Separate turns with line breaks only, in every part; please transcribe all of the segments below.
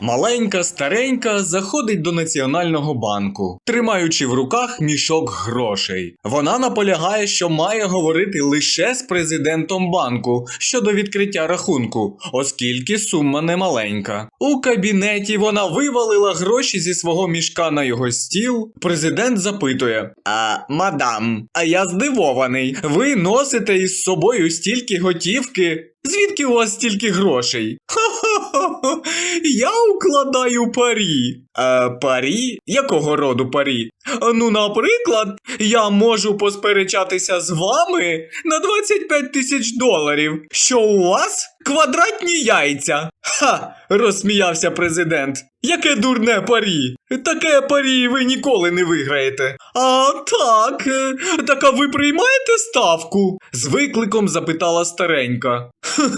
Маленька старенька заходить до Національного банку, тримаючи в руках мішок грошей. Вона наполягає, що має говорити лише з президентом банку щодо відкриття рахунку, оскільки сума немаленька. У кабінеті вона вивалила гроші зі свого мішка на його стіл. Президент запитує: А, мадам, а я здивований. Ви носите із собою стільки готівки. Звідки у вас стільки грошей? Ха-ха-ха, я укладаю парі. Е, парі? Якого роду парі? Ну, наприклад, я можу посперечатися з вами на 25 тисяч доларів, що у вас квадратні яйця. Ха! розсміявся президент. Яке дурне парі. Таке парі ви ніколи не виграєте. А так, е, так а ви приймаєте ставку? з викликом запитала старенька.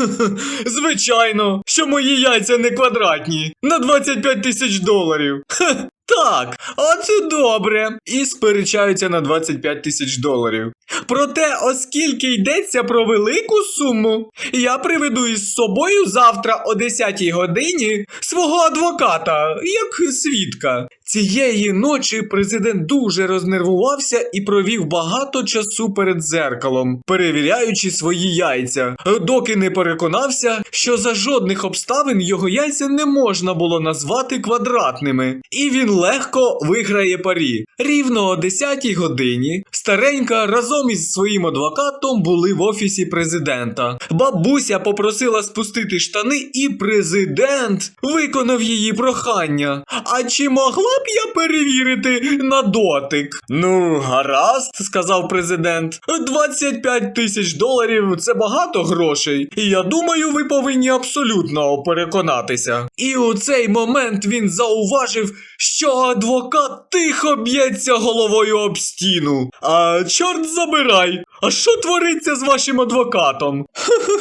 Звичайно, що мої яйця не квадратні на 25 тисяч доларів. Так, оце добре. І сперечаються на 25 тисяч доларів. Проте, оскільки йдеться про велику суму, я приведу із собою завтра о 10 годині свого адвоката, як свідка. Цієї ночі президент дуже рознервувався і провів багато часу перед зеркалом, перевіряючи свої яйця, доки не переконався, що за жодних обставин його яйця не можна було назвати квадратними, і він легко виграє парі. Рівно о 10 годині старенька разом із своїм адвокатом були в офісі президента. Бабуся попросила спустити штани, і президент виконав її прохання. А чи могла б я перевірити на дотик? Ну, гаразд, сказав президент. 25 тисяч доларів це багато грошей. І я думаю, ви повинні абсолютно переконатися. І у цей момент він зауважив, що адвокат тихо б'ється головою об стіну. А чорт забирай! А що твориться з вашим адвокатом?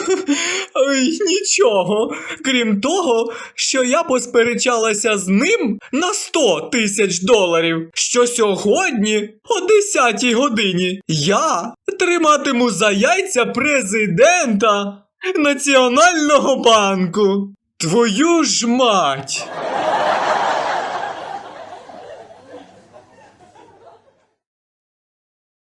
Ой, нічого. Крім того, що я посперечалася з ним на 100 тисяч доларів, що сьогодні, о 10 годині, я триматиму за яйця президента Національного банку. Твою ж мать!